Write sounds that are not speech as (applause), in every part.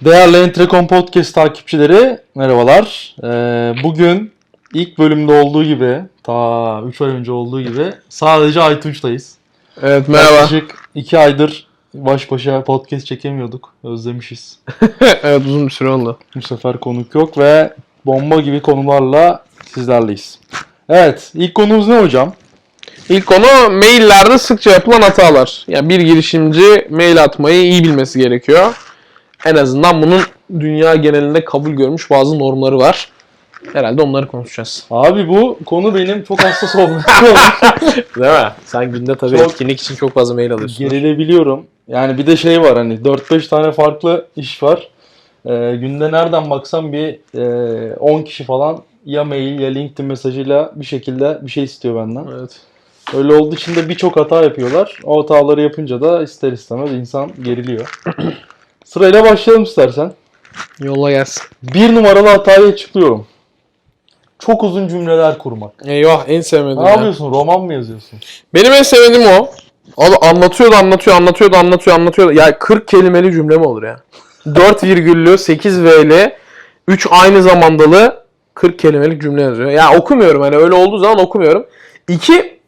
Değerli Entrecom Podcast takipçileri merhabalar. Ee, bugün ilk bölümde olduğu gibi ta 3 ay önce olduğu gibi sadece Aytunç'tayız. Evet merhaba. Yaklaşık 2 aydır baş başa podcast çekemiyorduk. Özlemişiz. (laughs) evet uzun bir süre oldu. Bu sefer konuk yok ve bomba gibi konularla sizlerleyiz. Evet ilk konumuz ne hocam? İlk konu maillerde sıkça yapılan hatalar. Yani bir girişimci mail atmayı iyi bilmesi gerekiyor. En azından bunun dünya genelinde kabul görmüş bazı normları var. Herhalde onları konuşacağız. Abi bu konu benim çok hassas olmuş. (laughs) Değil mi? Sen günde tabii Çok- etkinlik için çok fazla mail alıyorsun. Gerilebiliyorum. Yani bir de şey var hani 4-5 tane farklı iş var. Ee, günde nereden baksam bir e, 10 kişi falan ya mail ya LinkedIn mesajıyla bir şekilde bir şey istiyor benden. Evet. Öyle olduğu için de birçok hata yapıyorlar. O hataları yapınca da ister istemez insan geriliyor. Sırayla başlayalım istersen. Yolla gelsin. Bir numaralı hatayı açıklıyorum. Çok uzun cümleler kurmak. Eyvah en sevmediğim Ne ya. yapıyorsun? Roman mı yazıyorsun? Benim en sevdiğim o. Abi anlatıyordu anlatıyor anlatıyordu anlatıyor anlatıyor. Ya 40 kelimeli cümle mi olur ya? (laughs) 4 virgüllü 8 V'li 3 aynı zamandalı 40 kelimelik cümle yazıyor. Ya okumuyorum hani öyle olduğu zaman okumuyorum. İki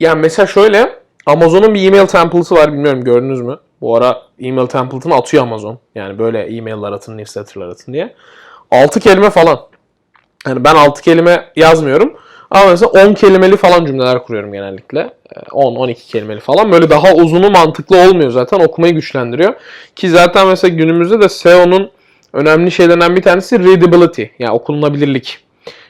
yani mesela şöyle Amazon'un bir email template'ı var bilmiyorum gördünüz mü? Bu ara email template'ını atıyor Amazon. Yani böyle e-mail'lar atın, newsletter'lar atın diye. 6 kelime falan. Yani ben 6 kelime yazmıyorum. Ama mesela 10 kelimeli falan cümleler kuruyorum genellikle. Ee, 10-12 kelimeli falan. Böyle daha uzunu mantıklı olmuyor zaten. Okumayı güçlendiriyor. Ki zaten mesela günümüzde de SEO'nun önemli şeylerinden bir tanesi readability. Yani okunabilirlik.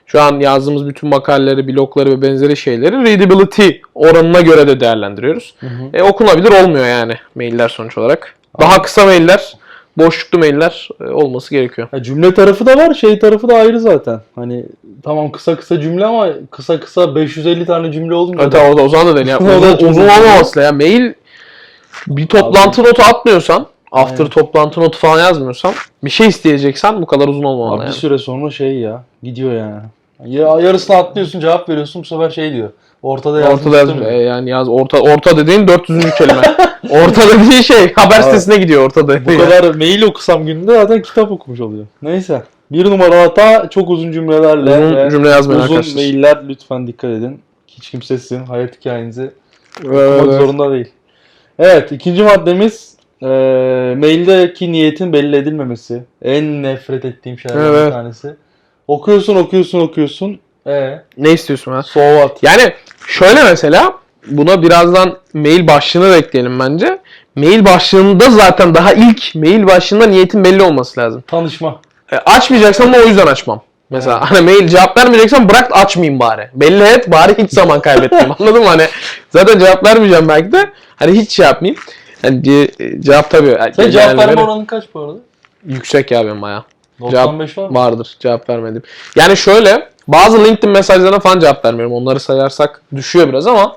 Şu an yazdığımız bütün makaleleri, blogları ve benzeri şeyleri readability oranına göre de değerlendiriyoruz. E, okunabilir olmuyor yani mailler sonuç olarak. Daha kısa mailler, boşluklu mailler e, olması gerekiyor. Ya cümle tarafı da var, şey tarafı da ayrı zaten. Hani tamam kısa kısa cümle ama kısa kısa 550 tane cümle olunca Evet da orada o zaman da değil. (laughs) O da uzun, uzun olmaması ya. Mail bir toplantı notu atmıyorsan, after Aynen. toplantı notu falan yazmıyorsan, bir şey isteyeceksen bu kadar uzun olmamalı. Abi bir yani. süre sonra şey ya gidiyor yani. Ya yarısını atlıyorsun cevap veriyorsun bu sefer şey diyor. Ortada yazmış Ortada yaz, değil e, yani yaz orta orta dediğin 400. kelime. (laughs) orta dediğin şey haber Abi, sitesine gidiyor ortada. Bu kadar mail okusam günde zaten kitap okumuş oluyor. Neyse. Bir numara hata çok uzun cümlelerle Uzun cümle yazmayın uzun arkadaşlar. mailler lütfen dikkat edin. Hiç kimse sizin hayat hikayenizi Evet, okumak evet. zorunda değil. Evet ikinci maddemiz e, maildeki niyetin belli edilmemesi. En nefret ettiğim şeylerden bir Evet. tanesi. Okuyorsun okuyorsun okuyorsun. E, Ne istiyorsun ha? so what? Yani şöyle mesela buna birazdan mail başlığını da ekleyelim bence. Mail başlığında zaten daha ilk mail başlığında niyetin belli olması lazım. Tanışma. E, açmayacaksan da o yüzden açmam. Mesela hani mail cevap vermeyeceksen bırak da açmayayım bari. Belli et bari hiç zaman kaybetmeyeyim. (laughs) Anladın mı? Hani zaten cevap vermeyeceğim belki de. Hani hiç şey yapmayayım. Hani bir e, cevap tabii. Sen cevap verme oranın kaç bu arada? Yüksek ya benim baya. 95 var mı? Vardır cevap vermedim. Yani şöyle bazı LinkedIn mesajlarına falan cevap vermiyorum. Onları sayarsak düşüyor biraz ama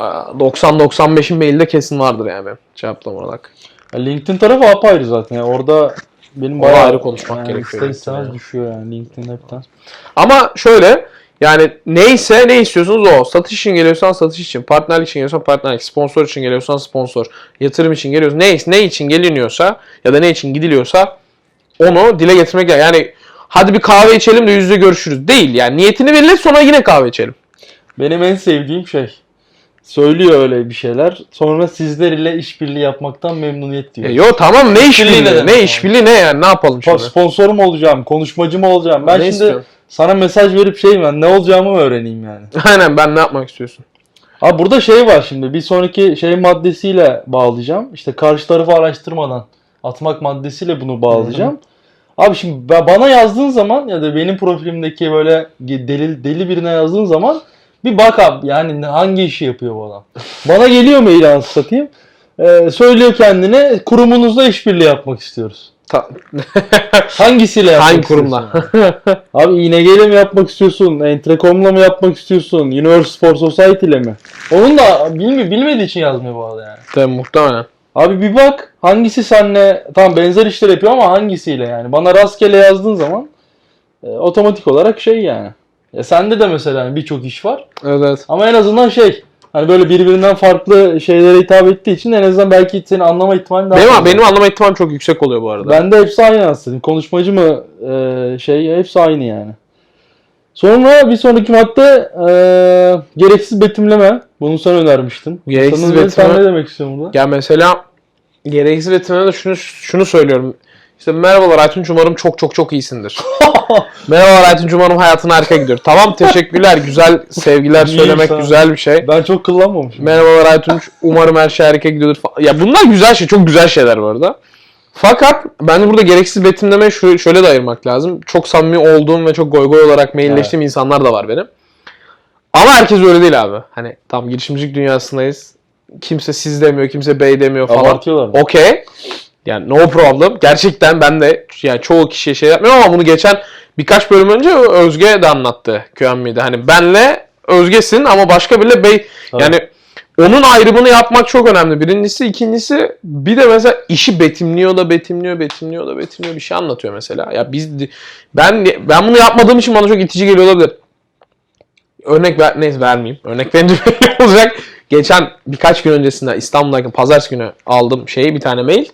e, 90-95'in mailde kesin vardır yani benim cevaplama olarak. Ya LinkedIn tarafı apayrı zaten. Yani orada benim O bayağı ayrı konuşmak yani gerekiyor ister istemez yani. düşüyor yani LinkedIn hepten. Ama şöyle yani neyse ne istiyorsunuz o. Satış için geliyorsan satış için, partnerlik için geliyorsan partnerlik, sponsor için geliyorsan sponsor, yatırım için geliyorsan ne, ne için geliniyorsa ya da ne için gidiliyorsa onu dile getirmek gerekiyor. Yani hadi bir kahve içelim de yüz yüze görüşürüz. Değil yani niyetini belirle sonra yine kahve içelim. Benim en sevdiğim şey söylüyor öyle bir şeyler. Sonra sizler ile işbirliği yapmaktan memnuniyet diyor. E, yo tamam ne İşbirliği ne ne işbirliği ne yani ne yapalım şimdi? Sponsor mu olacağım, konuşmacı mı olacağım? Ben Ne şimdi istiyorsun? Sana mesaj verip şey mi, ne olacağımı mı öğreneyim yani? (laughs) Aynen ben ne yapmak istiyorsun? Abi burada şey var şimdi, bir sonraki şey maddesiyle bağlayacağım. İşte karşı tarafı araştırmadan atmak maddesiyle bunu bağlayacağım. Abi şimdi ba- bana yazdığın zaman ya da benim profilimdeki böyle deli, deli birine yazdığın zaman bir bak abi yani ne- hangi işi yapıyor bu adam. (laughs) Bana geliyor mail anasını satayım. Ee, söylüyor kendine kurumunuzla işbirliği yapmak istiyoruz. Ta- (laughs) Hangisiyle yapmak Hangi kurumla? Abi İNG'yle mi yapmak istiyorsun? Entrecom'la mı yapmak istiyorsun? Universe for Society ile mi? Onun da bilmi bilmediği için yazmıyor bu arada yani. Tabii muhtemelen. Abi bir bak hangisi seninle tam benzer işler yapıyor ama hangisiyle yani. Bana rastgele yazdığın zaman e, otomatik olarak şey yani. Ya sende de mesela birçok iş var evet. ama en azından şey Hani böyle birbirinden farklı şeylere hitap ettiği için en azından belki seni anlama ihtimali daha Benim, fazla. benim anlama ihtimalim çok yüksek oluyor bu arada. Ben de hepsi aynı aslında. Konuşmacı mı e, şey hepsi aynı yani. Sonra bir sonraki madde e, gereksiz betimleme. Bunu sen önermiştin. Gereksiz Sana ne- Sen betimleme- ne demek istiyorsun burada? Ya mesela gereksiz betimlemede de şunu, şunu söylüyorum. İşte merhabalar Aytunç umarım çok çok çok iyisindir. (laughs) merhabalar Aytunç umarım hayatın harika gidiyor. Tamam (laughs) teşekkürler güzel sevgiler söylemek güzel bir şey. Ben çok kullanmamışım. Merhabalar Aytunç umarım her şey harika gidiyordur falan. Ya bunlar güzel şey çok güzel şeyler bu arada. Fakat ben burada gereksiz betimlemeyi şu- şöyle de ayırmak lazım. Çok samimi olduğum ve çok goy goy olarak mailleştiğim insanlar da var benim. Ama herkes öyle değil abi. Hani tam girişimcilik dünyasındayız. Kimse siz demiyor, kimse bey demiyor falan. Okey. Yani no problem. Gerçekten ben de yani çoğu kişiye şey yapmıyorum ama bunu geçen birkaç bölüm önce Özge de anlattı QM'de. Hani benle Özge'sin ama başka biriyle bey Evet. yani onun ayrımını yapmak çok önemli. Birincisi, ikincisi bir de mesela işi betimliyor da betimliyor, betimliyor da betimliyor bir şey anlatıyor mesela. Ya biz ben ben bunu yapmadığım için bana çok itici geliyor olabilir. Örnek ver, neyse vermeyeyim. Örnek verince (laughs) olacak. Geçen birkaç gün öncesinde İstanbul'dayken pazartesi günü aldım şeyi bir tane mail.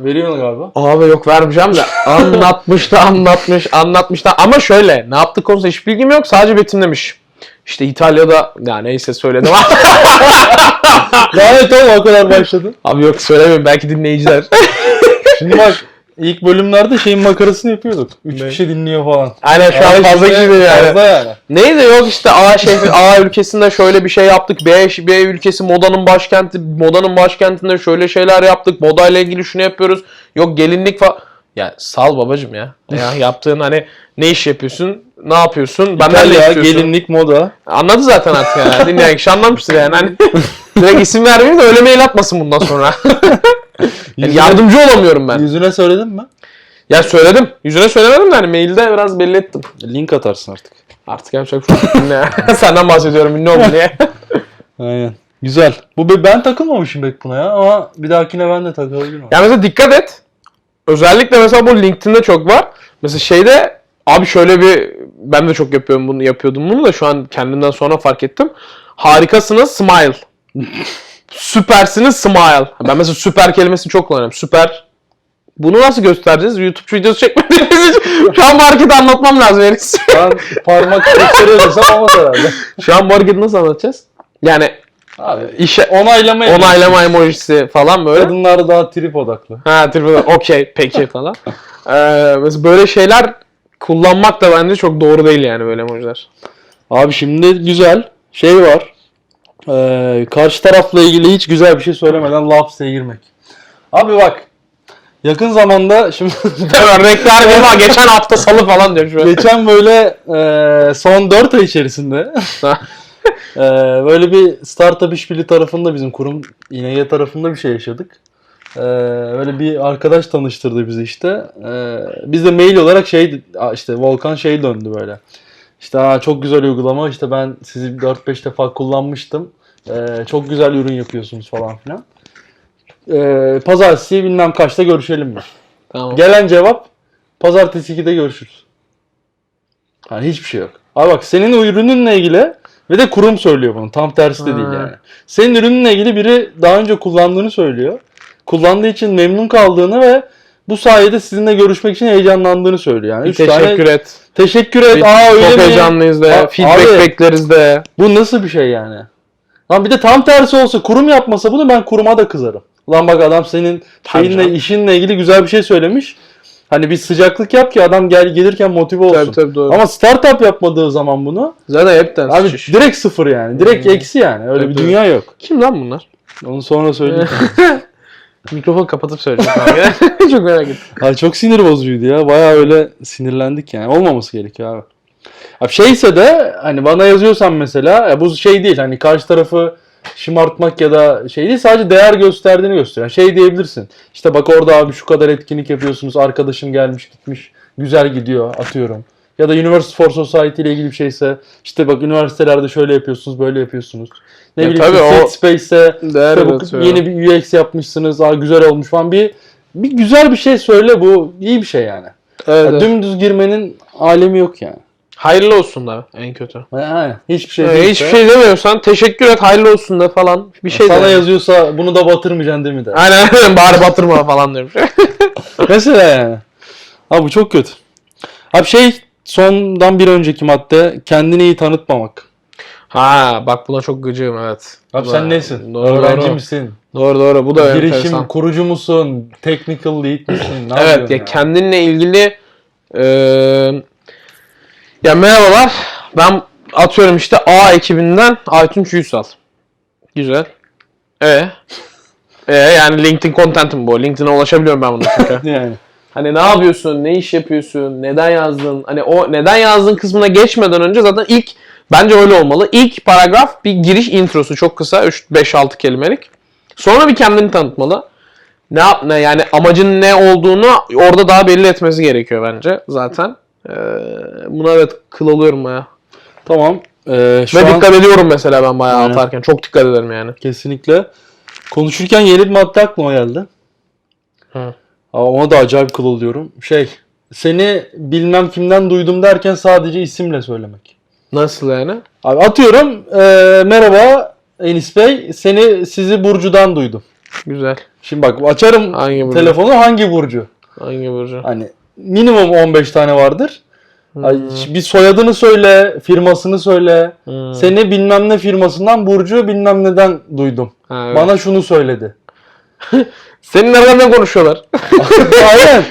Veriyorsun galiba. Abi yok vermeyeceğim de anlatmış da anlatmış anlatmış da ama şöyle ne yaptık konusunda hiç bilgim yok sadece betimlemiş. İşte İtalya'da ya neyse söyledim. (laughs) Lanet olma o kadar başladın. Abi yok söylemeyeyim belki dinleyiciler. Şimdi bak ilk bölümlerde şeyin makarasını yapıyorduk. Üç Ne? kişi dinliyor falan. Aynen şu an fazla değil yani. Fazla yani. Neydi yok işte A şehri A ülkesinde şöyle bir şey yaptık. B, B ülkesi modanın başkenti. Modanın başkentinde şöyle şeyler yaptık. Moda ile ilgili şunu yapıyoruz. Yok gelinlik falan. Ya sal babacım ya. Ya (laughs) yaptığın hani ne iş yapıyorsun? Ne yapıyorsun? Benden ne İtalya, istiyorsun? gelinlik, moda. Anladı zaten artık yani. Dinleyen kişi anlamıştır yani. Hani (laughs) direkt isim vermeyeyim de öyle mail atmasın bundan sonra. (laughs) Yani yardımcı olamıyorum ben. Yüzüne söyledin mi? Ya söyledim. Yüzüne söylemedim de hani mailde biraz belli ettim. Link atarsın artık. Artık yapacak bir şey yok. Ne? (laughs) Senden bahsediyorum ünlü oldum diye. (laughs) Aynen. Güzel. Bu be- ben takılmamışım pek buna ya ama bir dahakine ben de takılabilirim. Ya mesela dikkat et. Özellikle mesela bu LinkedIn'de çok var. Mesela şeyde abi şöyle bir ben de çok yapıyorum bunu yapıyordum bunu da şu an kendimden sonra fark ettim. Harikasınız smile. (laughs) Süpersiniz smile. Ben mesela süper kelimesini çok kullanıyorum. Süper. Bunu nasıl göstereceğiz? YouTube videosu çekmediğimiz için şu an bu hareketi anlatmam lazım Enis. Ben parmak gösteriyor desem olmaz herhalde. Şu an bu hareketi nasıl anlatacağız? Yani Abi işe onaylama onaylama emojisi falan böyle. Kadınlar daha trip odaklı. Ha tripod okey peki falan. Ee, mesela böyle şeyler kullanmak da bence çok doğru değil yani böyle emojiler. Abi şimdi güzel şey var. Ee, karşı tarafla ilgili hiç güzel bir şey söylemeden laf size girmek. Abi bak. Yakın zamanda şimdi (laughs) Örnekler gibi ama geçen hafta salı falan diyor şu an. geçen böyle e, son 4 ay içerisinde (laughs) e, böyle bir startup işbirliği tarafında bizim kurum İNG tarafında bir şey yaşadık. E, öyle bir arkadaş tanıştırdı bizi işte. E, biz de mail olarak şey işte Volkan şey döndü böyle. İşte "Aa, çok güzel uygulama işte ben sizi 4-5 defa kullanmıştım. E, çok güzel ürün yapıyorsunuz falan filan. E, pazartesi bilmem kaçta görüşelim mi? Tamam. Gelen cevap pazartesi 2'de görüşürüz. Yani hiçbir şey yok. Abi bak senin ürününle ilgili ve de kurum söylüyor bunu. Tam tersi de değil Ha. yani. Senin ürününle ilgili biri daha önce kullandığını söylüyor. Kullandığı için memnun kaldığını ve bu sayede sizinle görüşmek için heyecanlandığını söylüyor. Yani üç teşekkür tane, et. Teşekkür et. Bir- Aa öyle çok mi? heyecanlıyız de. A- feedback abi- bekleriz de. Bu nasıl bir şey yani? Lan bir de tam tersi olsa kurum yapmasa bunu ben kuruma da kızarım. Lan bak adam senin Tabii şeyinle canım. işinle ilgili güzel bir şey söylemiş. Hani bir sıcaklık yap ki adam gel gelirken motive olsun. Tabii tabii doğru. Ama startup yapmadığı zaman bunu Zaten hepten abi suç iş. direkt sıfır yani. Direkt Hmm. eksi yani. Öyle Tabii, bir tabii. dünya yok. Kim lan bunlar? Onu sonra söyleyeyim. (laughs) Mikrofonu kapatıp söyleyeceğim. (laughs) çok merak ettim. Abi çok sinir bozucuydu ya. Bayağı öyle sinirlendik yani. Olmaması gerekiyor abi. Abi şeyse de hani bana yazıyorsan mesela bu şey değil hani karşı tarafı şımartmak ya da şey değil sadece değer gösterdiğini gösteriyor. Yani şey diyebilirsin. İşte bak orada abi şu kadar etkinlik yapıyorsunuz. Arkadaşım gelmiş gitmiş. Güzel gidiyor atıyorum. Ya da University for Society ile ilgili bir şeyse işte bak üniversitelerde şöyle yapıyorsunuz böyle yapıyorsunuz. Ne Ya bileyim tabii o- Space'e işte bu yeni bir UX yapmışsınız. Aa, güzel olmuş falan. Bir, bir güzel bir şey söyle bu iyi bir şey yani. Evet, Ya evet. dümdüz girmenin alemi yok yani. Hayırlı olsun da en kötü. Yani hiçbir şey Ee, hiçbir şey demiyorsan teşekkür et hayırlı olsun da falan bir şey sana de. yazıyorsa bunu da batırmayacaksın değil mi de. Aynen aynen, bari batırma falan demiş. (laughs) Mesela yani. Abi bu çok kötü. Abi şey sondan bir önceki madde kendini iyi tanıtmamak. ha bak buna çok gıcığım evet. Abi Bu sen da- nesin? Doğru Öğrenci doğru. misin? Doğru doğru bu da Girişim enteresan. kurucu musun? Technical lead misin? Ne Evet ya kendinle ilgili eee ya merhabalar ben atıyorum işte A ekibinden Aytunç Ünsal. Güzel. E e yani LinkedIn content'im bu. LinkedIn'e ulaşabiliyorum ben bunu çünkü. (laughs) Yani. hani ne yapıyorsun, ne iş yapıyorsun, neden yazdın? Hani o neden yazdın kısmına geçmeden önce zaten ilk bence öyle olmalı. İlk paragraf bir giriş introsu çok kısa 3 5 6 kelimelik. Sonra bir kendini tanıtmalı. Ne yap ne yani amacın ne olduğunu orada daha belli etmesi gerekiyor bence zaten. Ee, buna evet kıl oluyorum baya. Tamam. Ee, şu Ve an dikkat ediyorum mesela ben bayağı Aynen. atarken. Çok dikkat ederim yani. kesinlikle konuşurken yeni bir madde aklıma geldi. Hı. Ama ona da acayip kıl oluyorum. Şey seni bilmem kimden duydum derken sadece isimle söylemek. Nasıl yani? Abi atıyorum ee, merhaba Enis Bey seni sizi Burcu'dan duydum. Güzel. Şimdi bak açarım Hangi burcu? telefonu hangi Burcu? Hangi burcu? Hani minimum 15 tane vardır. Ay, Hmm. Bir soyadını söyle, firmasını söyle. Hmm. Seni bilmem ne firmasından Burcu bilmem neden duydum. Ha, evet. Bana şunu söyledi. (laughs) Senin arkandan konuşuyorlar. (laughs) Aynen.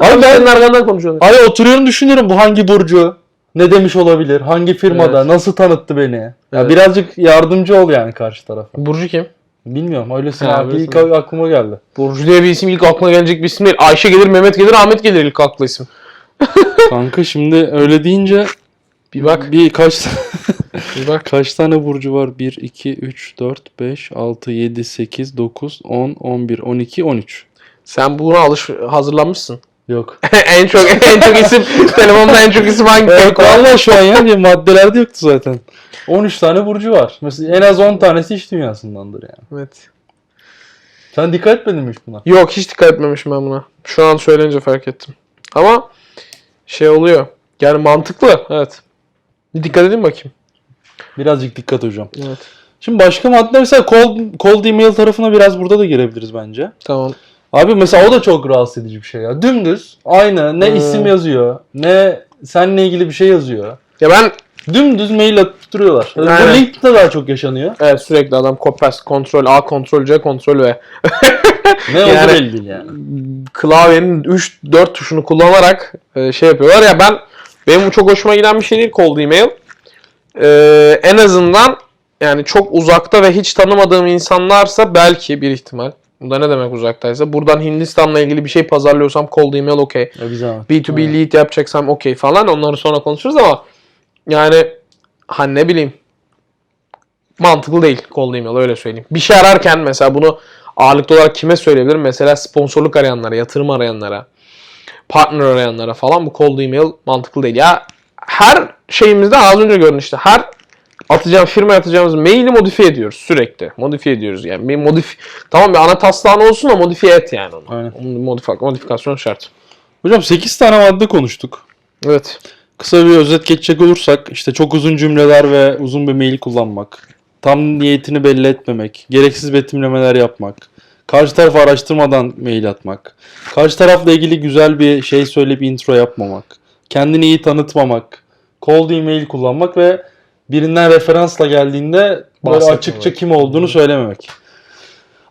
Abi ben Senin arkandan konuşuyorlar. Ay oturuyorum düşünüyorum bu hangi Burcu? Ne demiş olabilir? Hangi firmada? Evet. Nasıl tanıttı beni? Ya Evet. birazcık yardımcı ol yani karşı tarafa. Burcu kim? Bilmiyorum öylesine Ha, abi öylesine. ilk aklıma geldi. Burcu diye bir isim ilk aklına gelecek bir isim değil. Ayşe gelir, Mehmet gelir, Ahmet gelir ilk akla isim. (laughs) Kanka şimdi öyle deyince Bir bak. bir kaç (laughs) Bir bak. kaç tane burcu var? 1 2 3 4 5 6 7 8 9 10 11 12 13. Sen buna alış hazırlanmışsın. Yok. (laughs) en çok en çok isim telefonda en çok isim hangi? Evet vallahi şu an yani maddelerde yoktu zaten. 13 tane burcu var. Mesela en az 10 tanesi iş dünyasındandır yani. Evet. Sen dikkat etmedin mi hiç buna? Yok hiç dikkat etmemişim ben buna. Şu an söyleyince fark ettim. Ama şey oluyor. Yani mantıklı. Evet. Bir dikkat edin bakayım. Birazcık dikkat hocam. Evet. Şimdi başka madde mesela cold, cold email tarafına biraz burada da girebiliriz bence. Tamam. Abi mesela o da çok rahatsız edici bir şey ya. Dümdüz aynı ne Hmm. isim yazıyor ne seninle ilgili bir şey yazıyor. Ya ben Dümdüz mail atıp duruyorlar. Bu Aynen. LinkedIn'de daha çok yaşanıyor. evet sürekli adam kopes, kontrol A, kontrol C, kontrol V. Ne Yani- oldu belli değil yani. klavyenin 3-4 tuşunu kullanarak e, şey yapıyorlar. Ya ben benim bu çok hoşuma giden bir şey değil cold email. E, en azından yani çok uzakta ve hiç tanımadığım insanlarsa belki bir ihtimal. Bu da ne demek uzaktaysa. Buradan Hindistan'la ilgili bir şey pazarlıyorsam cold email okey. Ya güzel. B2B lead yapacaksam okey falan. Onları sonra konuşuruz ama yani hani ne bileyim mantıklı değil cold email öyle söyleyeyim. Bir şey ararken mesela bunu ağırlıklı olarak kime söyleyebilirim? Mesela sponsorluk arayanlara, yatırım arayanlara, partner arayanlara falan bu cold email mantıklı değil. Ya her şeyimizde az önce gördün işte her atacağım firma atacağımız maili modifiye ediyoruz sürekli. Modifiye ediyoruz yani. Bir modif tamam bir ana taslağın olsun da modifiye et yani onu. Aynen. Modif- modifikasyon şart. Hocam 8 tane madde konuştuk. Evet. Kısa bir özet geçecek olursak işte çok uzun cümleler ve uzun bir mail kullanmak. Tam niyetini belli etmemek. Gereksiz betimlemeler yapmak. Karşı tarafı araştırmadan mail atmak. Karşı tarafla ilgili güzel bir şey söyleyip intro yapmamak. Kendini iyi tanıtmamak. Cold email kullanmak ve birinden referansla geldiğinde böyle açıkça kim olduğunu söylememek.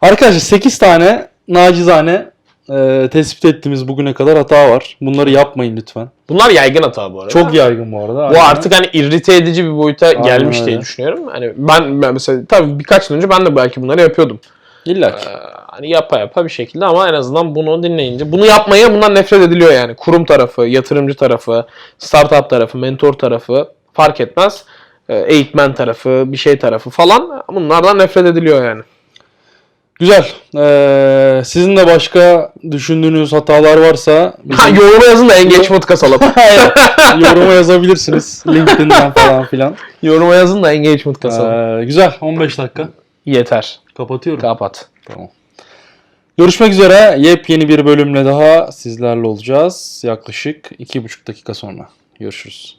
Arkadaşlar 8 tane nacizane e, tespit ettiğimiz bugüne kadar hata var. Bunları yapmayın lütfen. Bunlar yaygın hata bu arada. Çok yaygın bu arada. bu Aynen. artık hani irrite edici bir boyuta Aynen gelmiş öyle. diye düşünüyorum. Hani ben, ben mesela tabii birkaç yıl önce ben de belki bunları yapıyordum. İlla ki. Ee, hani yapa yapa bir şekilde ama en azından bunu dinleyince bunu yapmaya bundan nefret ediliyor yani. Kurum tarafı, yatırımcı tarafı, startup tarafı, mentor tarafı fark etmez. Ee, Eğitmen tarafı, bir şey tarafı falan bunlardan nefret ediliyor yani. Güzel. Ee, sizin de başka düşündüğünüz hatalar varsa Ha, (laughs) bizim yoruma yazın da engagement kasalım. (laughs) (laughs) yoruma yazabilirsiniz. LinkedIn'den falan filan. yoruma yazın da engagement kasalım. Ee, güzel. 15 dakika. Yeter. Kapatıyorum. Kapat. Tamam. Görüşmek üzere. Yepyeni bir bölümle daha sizlerle olacağız. Yaklaşık 2,5 dakika sonra. Görüşürüz.